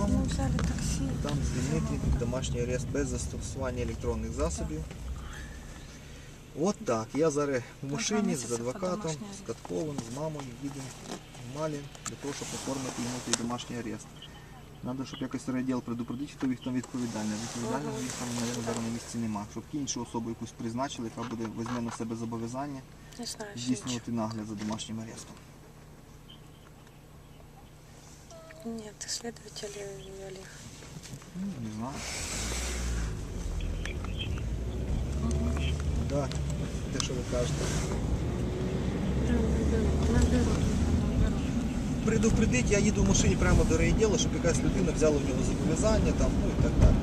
додому. взяли таксі. Там звільнити домашній арест без застосування електронних засобів. От так. Я зараз в машині з адвокатом, з. Катковим, з мамою їдемо в Малін для того, щоб оформити йому той домашній арест. Треба, щоб якось райділ предупредити, хто їх там відповідальний. Відповідального їх там, мабуть, зараз на місці нема. Щоб іншу особу якусь призначили, яка буде візьме на себе зобов'язання здійснювати нагляд за домашнім арестом. Нет, исследователи Олег. Не знаю. Да, те, що ви кажете. Предупредить, я їду в машині прямо до райділа, щоб якась людина взяла в нього зобов'язання там, ну і так далі.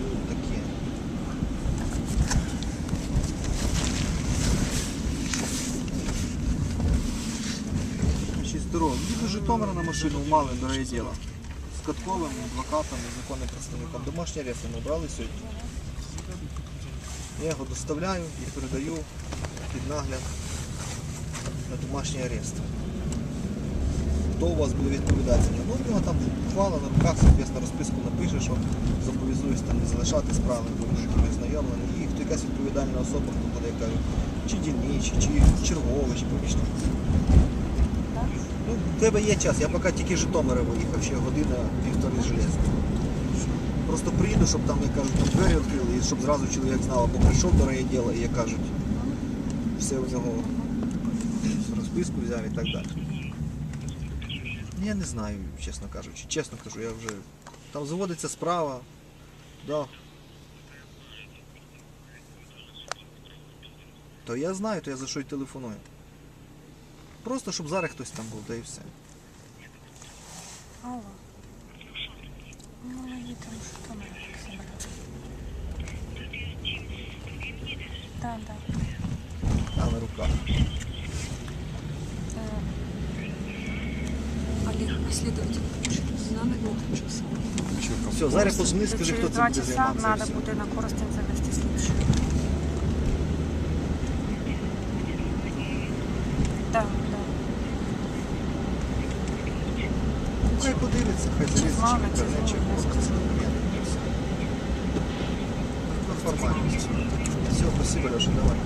Ну, таке. Їду з Житомира на машину в Малин до райділа. З Катковим, адвокатом законним представником. Домашній арест ми брали сьогодні. Я його доставляю і передаю під нагляд на домашній арест. Хто у вас буде відповідати за нього? Ну, в нього там ухвала на руках, соответственно, розписку напише, що зобов'язуюсь там не залишати справи, тому що ви знайомлені. І хто якась відповідальна особа, хто буде, як кажуть, чи дільничий, чи черговий, чи помічник. Ну, в тебе є час, я поки тільки Житомира виїхав, ще година півтори Железного. Просто приїду, щоб там, як кажуть, там двері відкрили, і щоб зразу чоловік знав, або прийшов до райділа, і як кажуть, все у нього розписку взяв і так далі. Я не знаю, чесно кажучи. Чесно кажу, я вже. Там заводиться справа. Да. То я знаю, то я за що й телефоную. Просто щоб зараз хтось там був, да і все. Алло. Ну, їдемо в Житомир, Максим. Так, так. А на руках. Олег, следователь, надо будет часа. Все, зараз позвони, скажи, Через хто це два буде часа займатися. і треба все. буде на Коростень завести слідчого. Так, так. Ну, Хай подивиться, хай залізе, чи не чи. Ну, формальність. Все, спасибо, Леша, давай.